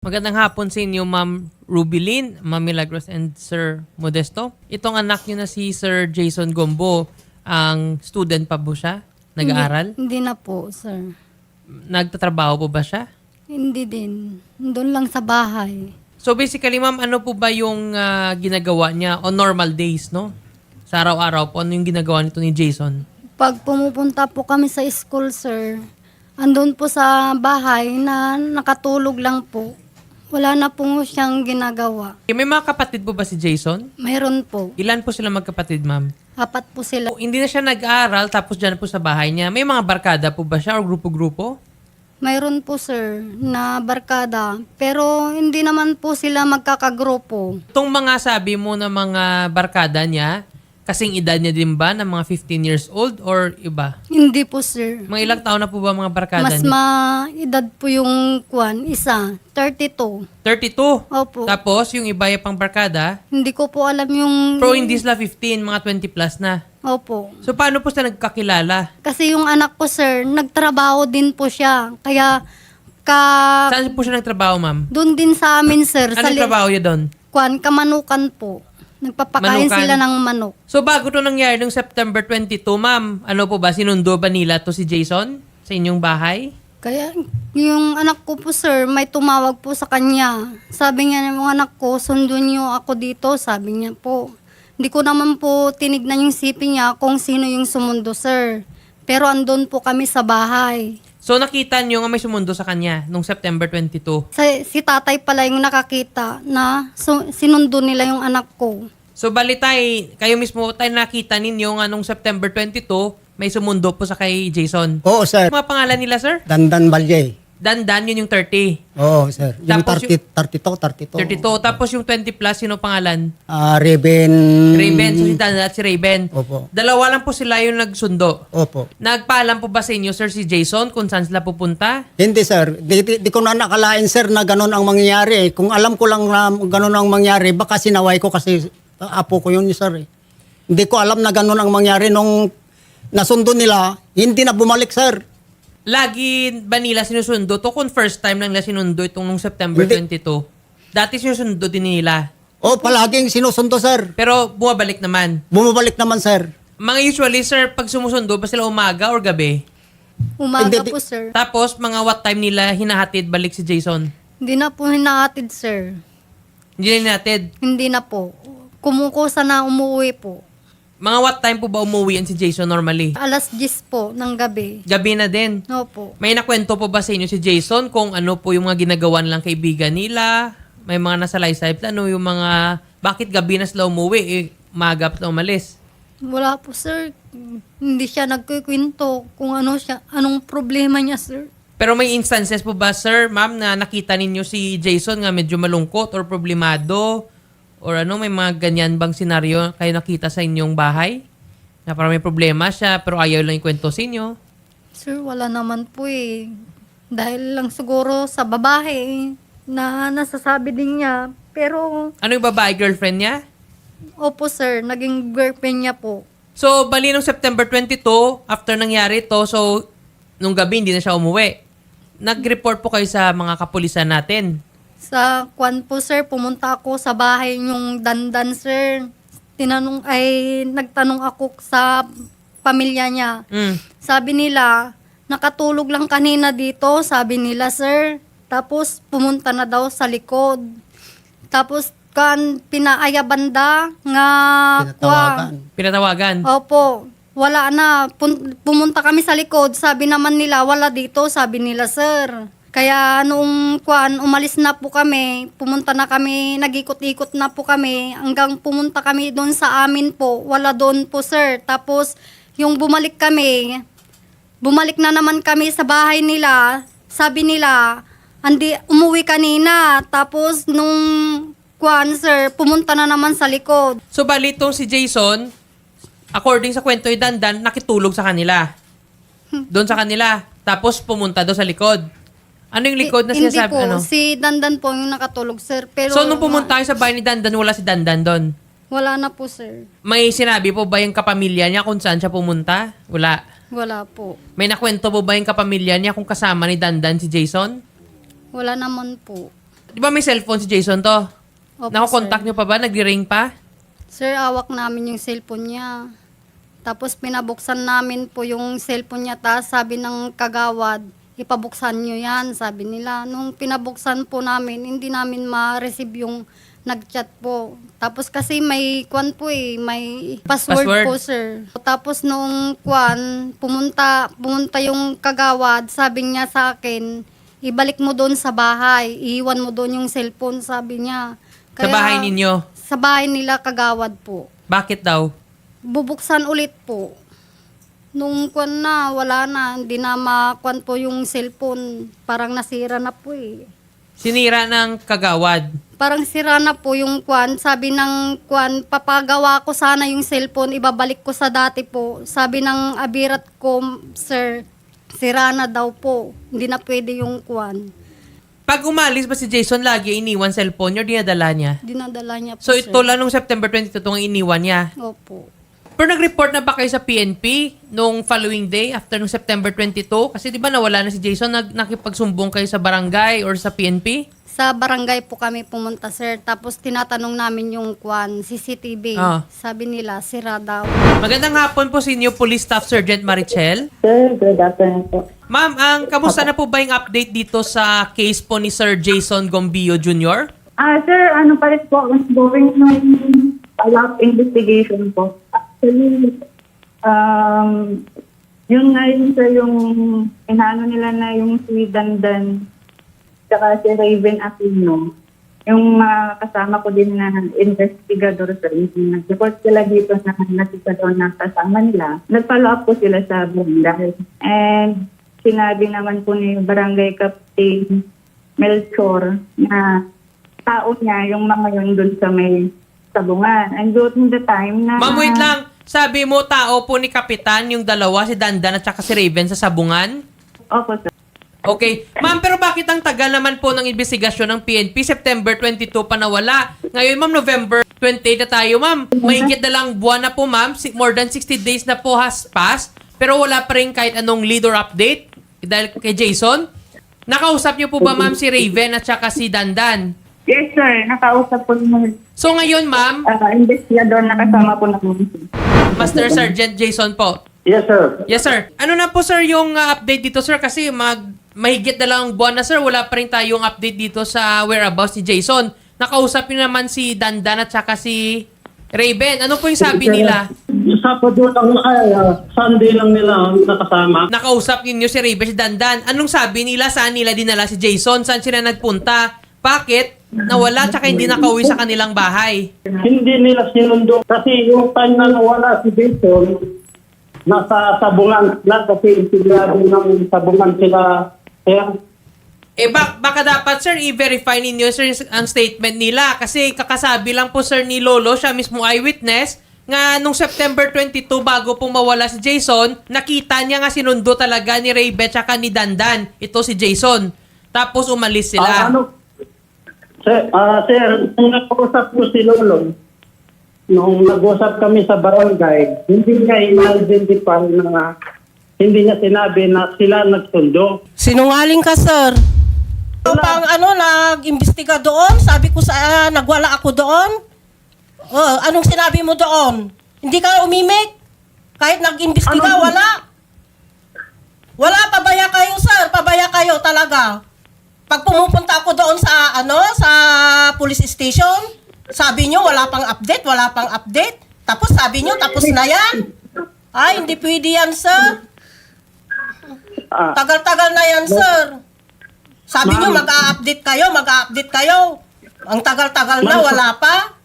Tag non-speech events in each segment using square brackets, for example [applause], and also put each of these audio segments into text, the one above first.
Magandang hapon sa inyo, Ma'am Rubilin, Ma'am Milagros, and Sir Modesto. Itong anak niyo na si Sir Jason Gombo, ang student pa po siya? Nag-aaral? Hindi, hindi na po, sir. Nagtatrabaho po ba siya? Hindi din. Doon lang sa bahay. So basically, ma'am, ano po ba yung ah, ginagawa niya on normal days, no? Sa araw-araw po, ano yung ginagawa nito ni Jason? Pag pumupunta po kami sa school, sir, andun po sa bahay na nakatulog lang po. Wala na po siyang ginagawa. Eh, May mga kapatid po ba si Jason? Mayroon po. Ilan po sila magkapatid, ma'am? Apat po sila. O, hindi na siya nag-aaral tapos dyan po sa bahay niya. May mga barkada po ba siya o grupo-grupo? Mayroon po, sir, na barkada. Pero hindi naman po sila magkakagrupo. Itong mga sabi mo na mga barkada niya, kasing edad niya din ba ng mga 15 years old or iba? Hindi po, sir. Mga ilang taon na po ba mga barkada Mas niya? ma-edad po yung kwan, isa, 32. 32. Opo. Tapos yung iba yung pang barkada, Hindi ko po alam yung... pero hindi sila 15, mga 20 plus na. Opo. So paano po sila nagkakilala? Kasi yung anak ko, sir, nagtrabaho din po siya. Kaya, ka... Saan po siya nagtrabaho, ma'am? Doon din sa amin, sir. sa Anong li- trabaho niya doon? Kwan, kamanukan po. Nagpapakain Manukan. sila ng manok. So bago to nangyari nung September 22, ma'am, ano po ba, sinundo ba nila to si Jason sa inyong bahay? Kaya, yung anak ko po, sir, may tumawag po sa kanya. Sabi niya ng anak ko, sundo niyo ako dito. Sabi niya po. Hindi ko naman po tinignan yung sipi niya kung sino yung sumundo, sir. Pero andun po kami sa bahay. So nakita niyo nga may sumundo sa kanya nung September 22. Sa, si tatay pala yung nakakita na su- sinundo nila yung anak ko. So bali tay, kayo mismo tayo nakita ninyo nga nung September 22, may sumundo po sa kay Jason. Oo, sir. Mga pangalan nila, sir? Dandan Balye. Dandan, yun yung 30. Oo, sir. Yung Tapos 30, 32, 32. 32. Tapos yung 20 plus, sino pangalan? Ah, Raven. Raven. So si Dandan at si Raven. Opo. Dalawa lang po sila yung nagsundo. Opo. Nagpaalam po ba sa inyo, sir, si Jason kung saan sila pupunta? Hindi, sir. Di, di, di ko na nakalain, sir, na ganun ang mangyayari. eh. Kung alam ko lang na ganun ang mangyayari, baka sinaway ko kasi ah, apo ko yun, sir. eh. Hindi ko alam na ganun ang mangyari nung nasundo nila, hindi na bumalik, sir. Lagi ba nila sinusundo to kung first time lang nila sinundo itong nung September Hindi. 22? Dati sinusundo din nila. O, palaging sinusundo, sir. Pero bumabalik naman. Bumabalik naman, sir. Mga usually, sir, pag sumusundo, ba sila umaga or gabi? Umaga Hindi, di- po, sir. Tapos, mga what time nila hinahatid balik si Jason? Hindi na po hinahatid, sir. Hindi na hinahatid. Hindi na po. Kumukusa na umuwi po. Mga what time po ba umuwi yan si Jason normally? Alas 10 po ng gabi. Gabi na din. No po. May nakwento po ba sa inyo si Jason kung ano po yung mga ginagawa nilang kaibigan nila? May mga nasa life ano yung mga... Bakit gabi na sila umuwi? Eh, maga pa sila umalis. Wala po, sir. Hindi siya nagkikwento kung ano siya, anong problema niya, sir. Pero may instances po ba, sir, ma'am, na nakita ninyo si Jason nga medyo malungkot or problemado? Or ano, may mga ganyan bang senaryo kayo nakita sa inyong bahay? Na parang may problema siya pero ayaw lang ikwento sa inyo? Sir, wala naman po eh. Dahil lang siguro sa babae na nasasabi din niya. Pero, Ano yung babae girlfriend niya? opo sir, naging girlfriend niya po. So, bali nung September 22, after nangyari to, so, nung gabi hindi na siya umuwi. Nag-report po kayo sa mga kapulisan natin. Sa kwan po sir, pumunta ako sa bahay yung dandan sir. Tinanong ay nagtanong ako sa pamilya niya. Mm. Sabi nila, nakatulog lang kanina dito, sabi nila sir. Tapos pumunta na daw sa likod. Tapos kan pinaaya banda nga Pinatawagan. Pinatawagan. Opo. Wala na. Pun- pumunta kami sa likod. Sabi naman nila, wala dito. Sabi nila, sir. Kaya nung kuan, umalis na po kami, pumunta na kami, nagikot-ikot na po kami, hanggang pumunta kami doon sa amin po, wala doon po sir. Tapos yung bumalik kami, bumalik na naman kami sa bahay nila, sabi nila, andi, umuwi kanina, tapos nung kuan sir, pumunta na naman sa likod. So, bali itong si Jason, according sa kwento ni Dandan, nakitulog sa kanila. Doon sa kanila. Tapos pumunta doon sa likod. Ano yung likod na Hindi sinasabi? po, Ano? si Dandan po yung nakatulog, sir. Pero so, nung pumunta kayo sa bahay ni Dandan, wala si Dandan doon. Wala na po, sir. May sinabi po ba yung kapamilya niya kung saan siya pumunta? Wala. Wala po. May nakwento po ba yung kapamilya niya kung kasama ni Dandan si Jason? Wala naman po. Di ba may cellphone si Jason to? Opo, Nako-contact sir. nyo pa ba? Nag-ring pa? Sir, awak namin yung cellphone niya. Tapos pinabuksan namin po yung cellphone niya. Tapos sabi ng kagawad, ipabuksan nyo yan, sabi nila. Nung pinabuksan po namin, hindi namin ma-receive yung nag-chat po. Tapos kasi may kwan po eh, may password, Password. po sir. Tapos nung kwan, pumunta, pumunta yung kagawad, sabi niya sa akin, ibalik mo doon sa bahay, iiwan mo doon yung cellphone, sabi niya. Sa bahay ninyo? Sa bahay nila kagawad po. Bakit daw? Bubuksan ulit po. Nung kwan na, wala na. Hindi na makwan po yung cellphone. Parang nasira na po eh. Sinira ng kagawad. Parang sira na po yung kwan. Sabi ng kwan, papagawa ko sana yung cellphone, ibabalik ko sa dati po. Sabi ng abirat ko, sir, sira na daw po. Hindi na pwede yung kwan. Pag umalis ba si Jason lagi iniwan cellphone niya, dinadala niya? Dinadala niya po, So sir. ito lang nung September 22 itong iniwan niya. Opo. Pero nag-report na ba kayo sa PNP nung following day after nung September 22? Kasi di ba nawala na si Jason, nag nakipagsumbong kayo sa barangay or sa PNP? Sa barangay po kami pumunta, sir. Tapos tinatanong namin yung kwan, CCTV. Ah. Sabi nila, sira daw. Magandang hapon po sa inyo, Police Staff Sergeant Marichel. Sir, good afternoon po. Ma'am, ang kamusta na po ba yung update dito sa case po ni Sir Jason Gombio Jr.? Ah, sir, ano pa rin po, ongoing ng follow-up investigation po. Um, yung nga yun, sir, yung inano nila na yung si Dandan saka si Raven Aquino, yung mga kasama ko din na investigador sa yung nag-report sila dito na nasisa doon na kasama nila. Nag-follow up po sila sa barangay. And sinabi naman po ni Barangay Captain Melchor na tao niya yung mga yun doon sa may sabungan. And during the time na... Ma'am, wait lang. Sabi mo, tao po ni Kapitan, yung dalawa, si Dandan at saka si Raven sa sabungan? Opo, sir. Okay. Ma'am, pero bakit ang tagal naman po ng investigasyon ng PNP? September 22 pa nawala. Ngayon, ma'am, November 28 na tayo, ma'am. Mahigit na lang buwan na po, ma'am. More than 60 days na po has passed. Pero wala pa rin kahit anong lead or update dahil kay Jason. Nakausap niyo po ba, ma'am, si Raven at saka si Dandan? Yes, sir. Nakausap po ng So ngayon, ma'am, uh, investigador na kasama po namin. Master Sergeant Jason po. Yes, sir. Yes, sir. Ano na po, sir, yung uh, update dito, sir? Kasi mag, mahigit na lang buwan na, sir. Wala pa rin tayong update dito sa whereabouts ni Jason. Nakausap niyo naman si Dandan at saka si Raven. Ano po yung sabi nila? Sabado lang, ay, ah, Sunday lang nila nakasama. Nakausap ninyo si Raven, si Dandan. Anong sabi nila? Saan nila dinala si Jason? Saan sila nagpunta? Bakit? Nawala tsaka hindi nakauwi sa kanilang bahay. Hindi nila sinundo kasi yung time na nawala si Jason, nasa sabungan sila kasi intigrado ng sabungan sila. Kaya, Eh, bak baka dapat, sir, i-verify ninyo, sir, ang statement nila. Kasi kakasabi lang po, sir, ni Lolo, siya mismo eyewitness, nga nung September 22, bago pong mawala si Jason, nakita niya nga sinundo talaga ni Raybet tsaka ni Dandan. Ito si Jason. Tapos umalis ah, sila. ano, sir, ah, sir, nung nag-usap po si Lolo, nung nag-usap kami sa barangay, hindi niya in-identify na hindi niya sinabi na sila nagsundo. Sinungaling ka, sir. Pang ano, nag-imbestiga doon, sabi ko sa, ah, nagwala ako doon. Oh, anong sinabi mo doon? Hindi ka umimik? Kahit nag-imbestiga, Ano? wala. Wala, pabaya kayo, sir. Pabaya kayo talaga. Pag pumupunta ako doon sa, ano, sa police station, sabi nyo, wala pang update, wala pang update. Tapos sabi nyo, tapos na yan. Ay, hindi pwede yan, sir. Ah, Tagal-tagal na yan, sir. Sabi nyo, mag-a-update kayo, mag-a-update kayo. Ang tagal-tagal na, wala pa.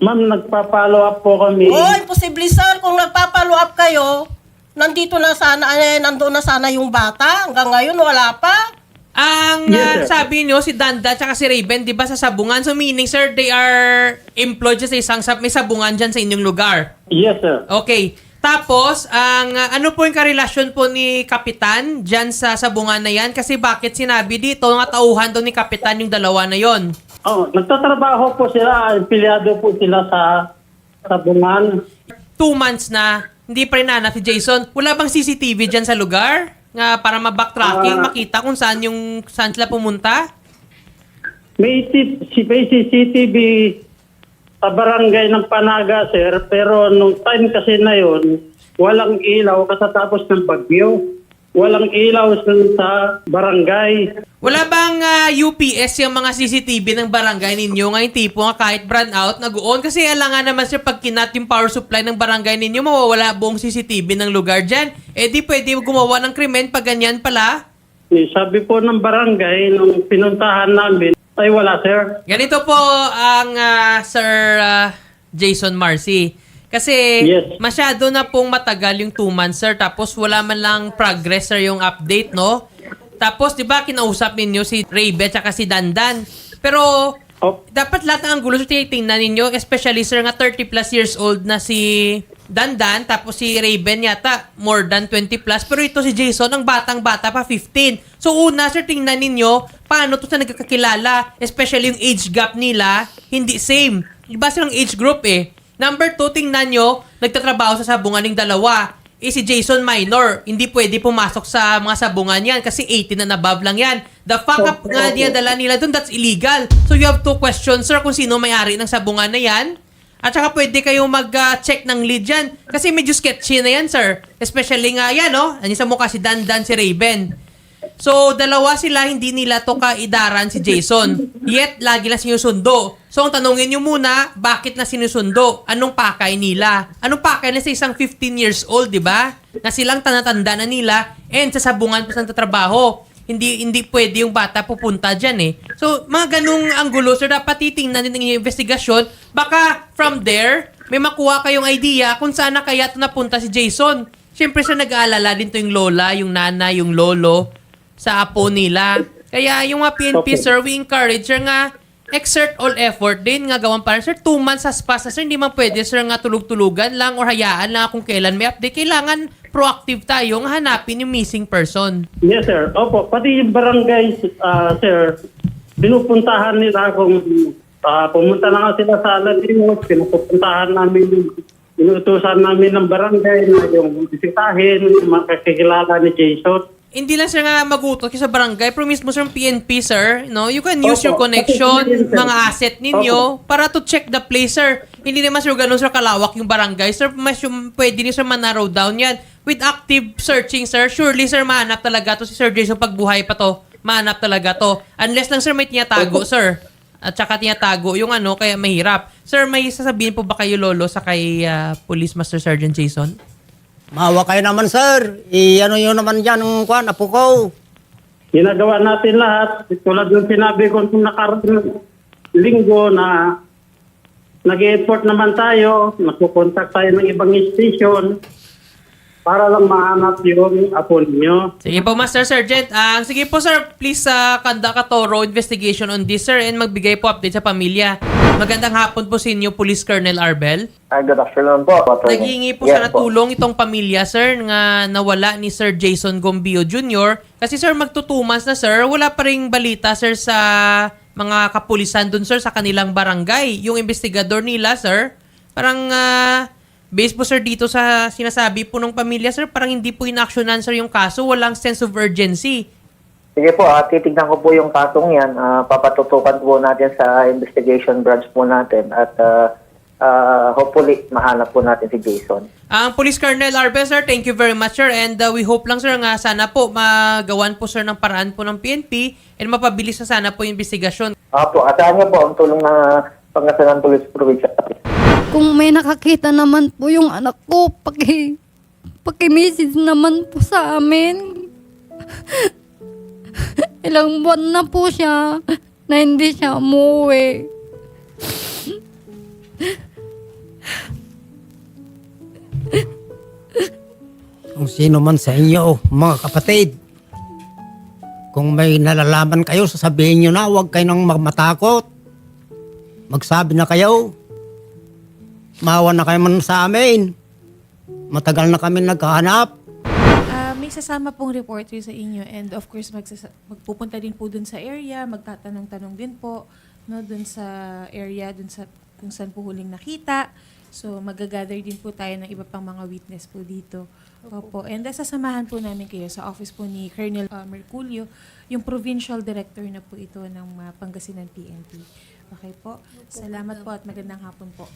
Ma'am, nagpa-follow up po kami. Oh, imposible, sir. Kung nagpapalo up kayo, nandito na sana, eh, nandoon na sana yung bata. Hanggang ngayon, wala pa. Ang Yes, uh, sabi niyo si Danda tsaka si Raven, 'di ba sa sabungan? So meaning sir, they are employed dyan sa isang sab- may sabungan diyan sa inyong lugar. Yes, sir. Okay. Tapos, ang uh, ano po yung karelasyon po ni Kapitan dyan sa sabungan na yan? Kasi bakit sinabi dito, nga tauhan daw ni Kapitan yung dalawa na yon. Oh, nagtatrabaho po sila, empleyado po sila sa sabungan. Two months na, hindi pa rin nanap si Jason. Wala bang CCTV dyan sa lugar? Nga para ma-backtracking, Ah. makita kung saan yung saan sila pumunta? May, si- may CCTV sa barangay ng Panaga, sir. Pero nung time kasi na yon, walang ilaw kasatapos ng bagyo. Walang ilaw sa, sa barangay. Wala bang ah, UPS yung mga CCTV ng barangay ninyo ngayon tipo nga kahit brand out nag-on? Kasi alangan naman sir pag kinat yung power supply ng barangay ninyo mawawala buong CCTV ng lugar dyan. Eh di pwede gumawa ng krimen pag ganyan pala. Eh, Sabi po ng barangay, nung pinuntahan namin, ay wala, sir. Ganito po ang ah, Sir ah, Jason Marcy. Kasi Yes. masyado na pong matagal yung two months, sir. Tapos wala man lang progress, sir, yung update, no? Tapos, di ba, kinausap ninyo si Raybe at si Dandan. Pero, Oh. dapat lahat ng anggulo, sir, tinitingnan ninyo. Especially, sir, nga 30 plus years old na si Dandan. Tapos si Raven yata, more than 20 plus. Pero ito si Jason, ang batang-bata pa, 15. So, una, sir, tingnan ninyo, paano to sa nagkakakilala. Especially yung age gap nila, hindi same. Iba silang age group eh. Number two, tingnan nyo, nagtatrabaho sa sabungan ng dalawa. Eh si Jason minor, hindi pwede pumasok sa mga sabungan yan kasi 18 and above lang yan. The fuck up nga niya dala nila dun, that's illegal. So you have to question, sir, kung sino may-ari ng sabungan na yan. At saka pwede kayong mag-check ng lead yan. Kasi medyo sketchy na yan, sir. Especially nga yan, no? Ano sa mukha si Dandan, si Raven. So, dalawa sila, hindi nila to kaidaran si Jason. Yet, lagi lang sinusundo. So, ang tanongin nyo muna, bakit na sinusundo? Anong pakay nila? Anong pakay na sa isang 15 years old, di ba? Na silang tanatanda na nila and sa sabungan pa sa trabaho. Hindi hindi pwede yung bata pupunta dyan eh. So, mga ganung anggulo, sir, dapat titingnan din ng investigasyon. Baka from there, may makuha kayong idea kung saan na kaya ito napunta si Jason. Siyempre, sir, nag-aalala din to yung lola, yung nana, yung lolo sa apo nila. Kaya yung mga PNP, Okay. sir, we encourage, sir, nga exert all effort din nga gawan para sir two months has passed sir hindi man pwede sir nga tulog-tulugan lang or hayaan lang kung kailan may update kailangan proactive tayo nga hanapin yung missing person Yes, sir. Opo, pati yung barangay, ah, sir, pinupuntahan nila kung ah, pumunta na nga sila sa Aladino, pinupuntahan namin, inutusan namin ng barangay na yung bisitahin, yung makakikilala ni Jason. Hindi lang sir nga magutot kayo sa barangay. Pero mismo sir PNP sir no? You can use Opo. your connection Kasi sir. mga asset ninyo para to check the place sir. Hindi naman sir ganun sir kalawak yung barangay. Sir mas yung pwede ni sir manarrow down yan. With active searching sir surely sir mahanap talaga to si Sir Jason pagbuhay pa to. Mahanap talaga to. Unless lang sir may tinatago sir. At saka tinatago yung ano kaya mahirap. Sir may sasabihin po ba kayo lolo sa kay ah, Police Master Sergeant Jason Maawa kayo naman, sir. I-ano yun naman dyan ang kwan, apo ko. Ginagawa natin lahat. Tulad yung sinabi ko nung nakaraang linggo na nag-effort naman tayo, nagpupuntak tayo ng ibang station para lang mahanap yung apo ninyo. Sige po, Master Sergeant. Ah, sige po, sir. Please uh, conduct a thorough investigation on this, sir, and magbigay po update sa pamilya. Magandang hapon po sa inyo, Police Colonel Arbel. Ay, good afternoon po. Naghingi po Yes sa tulong itong pamilya, sir, nga nawala ni Sir Jason Gombio Jr. Kasi, sir, magtutumas na, sir. Wala pa ring balita, sir, sa mga kapulisan dun, sir, sa kanilang barangay. Yung investigador nila, sir, parang... ah, Based po sir dito sa sinasabi po ng pamilya sir, parang hindi po inaksyonan sir yung kaso, walang sense of urgency. Sige po, ah, titignan ko po yung kasong yan. Ah, papatutukan po natin sa investigation branch po natin at ah, ah, hopefully mahanap po natin si Jason. Ang Police Colonel Arbe, sir, thank you very much, sir. And uh, we hope lang, sir, nga sana po magawan po, sir, ng paraan po ng PNP and mapabilis na sana po yung investigasyon. Ah po, asahan niyo po ang tulong ng Pangasinan Police Provincial Office. Kung may nakakita naman po yung anak ko, paki, paki-message naman po sa amin. [laughs] Ilang buwan na po siya na hindi siya umuwi. Kung sino man sa inyo, mga kapatid. Kung may nalalaman kayo, sasabihin nyo na, huwag kayo nang matakot. Magsabi na kayo. Mawa na kayo man sa amin. Matagal na kami naghahanap. May sasama pong reporter sa inyo and of course magsasa- magpupunta din po dun sa area, magtatanong-tanong din po no dun sa area dun sa kung saan po huling nakita So, magagather din po tayo ng iba pang mga witness po dito. Opo. And uh, sasamahan po namin kayo sa office po ni Colonel uh, Merculio, yung provincial director na po ito ng uh, Pangasinan PNP. Okay po. Salamat po at magandang hapon po.